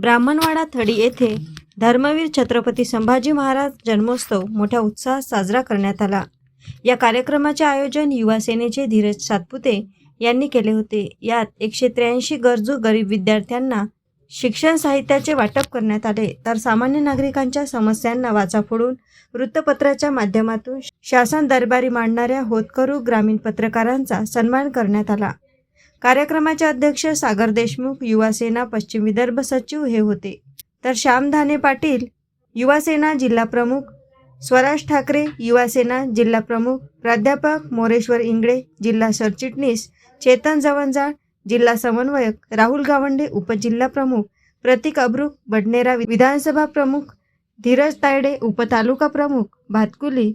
ब्राह्मणवाडा थडी येथे धर्मवीर छत्रपती संभाजी महाराज जन्मोत्सव मोठ्या उत्साहात साजरा करण्यात आला. या कार्यक्रमाचे आयोजन युवा सेनेचे धीरज सातपुते यांनी केले होते. यात एकशे त्र्याऐंशी गरजू गरीब विद्यार्थ्यांना शिक्षण साहित्याचे वाटप करण्यात आले. तर सामान्य नागरिकांच्या समस्यांना वाचा फोडून वृत्तपत्राच्या माध्यमातून शासन दरबारी मांडणाऱ्या होतकरू ग्रामीण पत्रकारांचा सन्मान करण्यात आला. कार्यक्रमाचे अध्यक्ष सागर देशमुख युवासेना पश्चिम विदर्भ सचिव हे होते. तर श्याम धाने पाटील युवासेना जिल्हा प्रमुख स्वराज ठाकरे युवासेना जिल्हाप्रमुख जिल्हा प्रमुख प्राध्यापक मोरेश्वर इंगळे जिल्हा सरचिटणीस चेतन जवंजाळ जिल्हा समन्वयक राहुल गावंडे उपजिल्हा प्रमुख प्रतीक अब्रुक बडनेरा विधानसभा प्रमुख धीरज तायडे उपतालुका प्रमुख भातकुली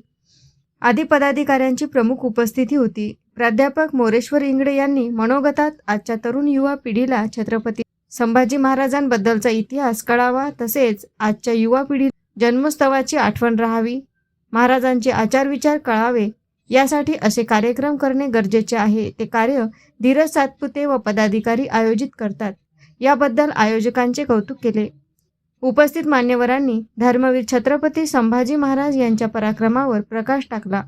आदी पदाधिकाऱ्यांची प्रमुख उपस्थिती होती. प्राध्यापक मोरेश्वर इंगडे यांनी मनोगतात आजच्या तरुण युवा पिढीला छत्रपती संभाजी महाराजांबद्दलचा इतिहास कळावा तसेच आजच्या युवा पिढी जन्मोत्सवाची आठवण राहावी महाराजांचे आचारविचार कळावे यासाठी असे कार्यक्रम करणे गरजेचे आहे. ते कार्य धीरज सातपुते व पदाधिकारी आयोजित करतात. याबद्दल आयोजकांचे कौतुक केले. उपस्थित मान्यवरांनी धर्मवीर छत्रपती संभाजी महाराज यांच्या पराक्रमावर प्रकाश टाकला.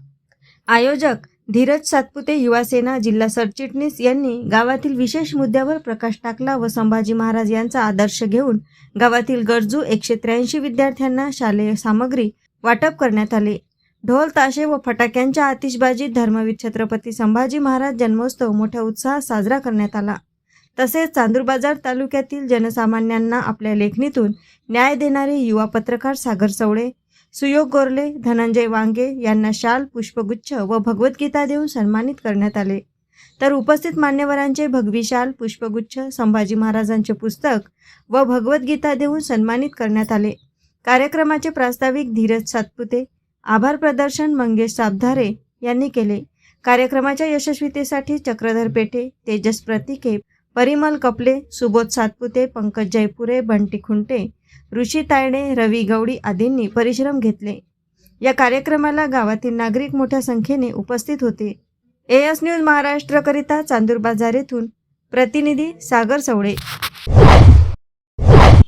आयोजक धीरज सातपुते युवासेना जिल्हा सरचिटणीस यांनी गावातील विशेष मुद्द्यावर प्रकाश टाकला व संभाजी महाराज यांचा आदर्श घेऊन गावातील गरजू एकशे त्र्याऐंशी विद्यार्थ्यांना शालेय सामग्री वाटप करण्यात आले. ढोल ताशे व फटाक्यांच्या आतिषबाजीत धर्मवीर छत्रपती संभाजी महाराज जन्मोत्सव मोठ्या उत्साहात साजरा करण्यात आला. तसेच चांदूरबाजार तालुक्यातील जनसामान्यांना आपल्या लेखणीतून न्याय देणारे युवा पत्रकार सागर सवळे सुयोग गोरले धनंजय वांगे यांना शाल पुष्पगुच्छ व भगवद्गीता देऊन सन्मानित करण्यात आले. तर उपस्थित मान्यवरांचे भगवी शाल पुष्पगुच्छ संभाजी महाराजांचे पुस्तक व भगवद्गीता देऊन सन्मानित करण्यात आले. कार्यक्रमाचे प्रास्ताविक धीरज सातपुते आभार प्रदर्शन मंगेश साबधारे यांनी केले. कार्यक्रमाच्या यशस्वीतेसाठी चक्रधर पेठे तेजस प्रतिके परिमल कपले सुबोध सातपुते पंकज जयपुरे बंटी खुंटे ऋषी तायडे रवी गवडी आदींनी परिश्रम घेतले. या कार्यक्रमाला गावातील नागरिक मोठ्या संख्येने उपस्थित होते. ए एस न्यूज महाराष्ट्रकरिता चांदूर बाजार येथून प्रतिनिधी सागर सवळे.